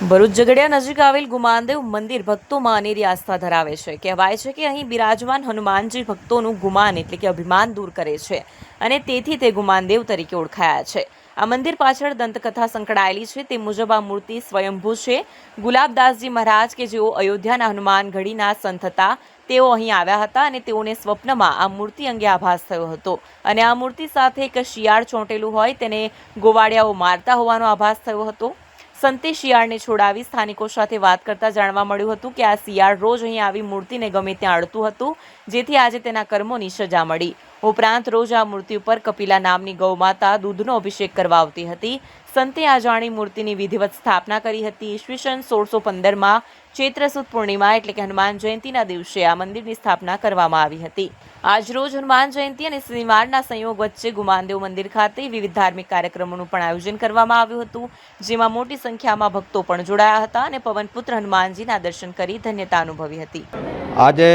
ભરૂચ ઝઘડિયા નજીક આવેલ ગુમાનદેવ મંદિર ભક્તોમાં અનેરી આસ્થા ધરાવે છે. કહેવાય છે કે અહીં બિરાજમાન હનુમાનજી ભક્તોનું ગુમાન એટલે કે અભિમાન દૂર કરે છે અને તેથી તે ગુમાનદેવ તરીકે ઓળખાયા છે. આ મંદિર પાછળ દંતકથા સંકળાયેલી છે. તે મુજબ આ મૂર્તિ સ્વયંભૂ છે. ગુલાબદાસજી મહારાજ કે જેઓ અયોધ્યાના હનુમાન ઘડીના સંત હતા, તેઓ અહીં આવ્યા હતા અને તેઓને સ્વપ્નમાં આ મૂર્તિ અંગે આભાસ થયો હતો. અને આ મૂર્તિ સાથે એક શિયાળ ચોંટેલું હોય તેને ગોવાળિયાઓ મારતા હોવાનો આભાસ થયો હતો. સંતે શિયાળને છોડાવી સ્થાનિકો સાથે વાત કરતા જાણવા મળ્યું હતું કે આ શિયાળ રોજ અહીં આવી મૂર્તિને ગમે ત્યાં અડતું હતું, જેથી આજે તેના કર્મોની સજા મળી. ઉપરાંત રોજ આ મૂર્તિ ઉપર કપિલા નામની ગૌમાતા દૂધનો અભિષેક કરવા આવતી હતી. સંતે આ જાણી મૂર્તિની વિધિવત સ્થાપના કરી હતી. ઈસવીસન સોળસો પંદરમાં ચૈત્ર પૂર્ણિમા એટલે કે હનુમાન જયંતિના દિવસે આ મંદિરની સ્થાપના કરવામાં આવી હતી. આજરોજ હનુમાન જયંતિ અને શનિવારના સંયોગ વચ્ચે ગુમાનદેવ મંદિર ખાતે વિવિધ ધાર્મિક કાર્યક્રમોનું પણ આયોજન કરવામાં આવ્યું હતું, જેમાં મોટી સંખ્યામાં ભક્તો પણ જોડાયા હતા અને પવનપુત્ર હનુમાનજીના દર્શન કરી ધન્યતા અનુભવી હતી. આજે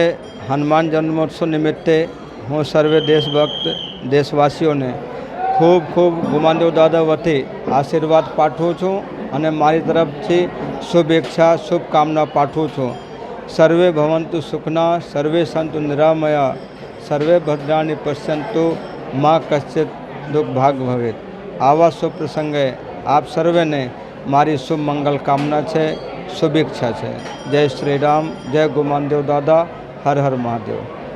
હનુમાન જન્મોત્સવ નિમિત્તે હું સર્વે દેશભક્ત, દેશવાસીઓને ખૂબ ખૂબ ગુમાનદેવ દાદા વતી આશીર્વાદ પાઠવું છું અને મારી તરફથી શુભેચ્છા, શુભકામના પાઠવું છું. સર્વે ભવંતુ સુખના, સર્વે સંતુ નિરામયા સર્વે ભદ્રાણી પશ્યંતુ મા કશ્ચિત દુઃખ ભાગ ભવેત. આવા શુભ પ્રસંગે આપ સર્વેને મારી શુભ મંગલ કામના છે, શુભેચ્છા છે. જય શ્રી રામ, જય ગુમાનદેવ દાદા, હર હર મહાદેવ.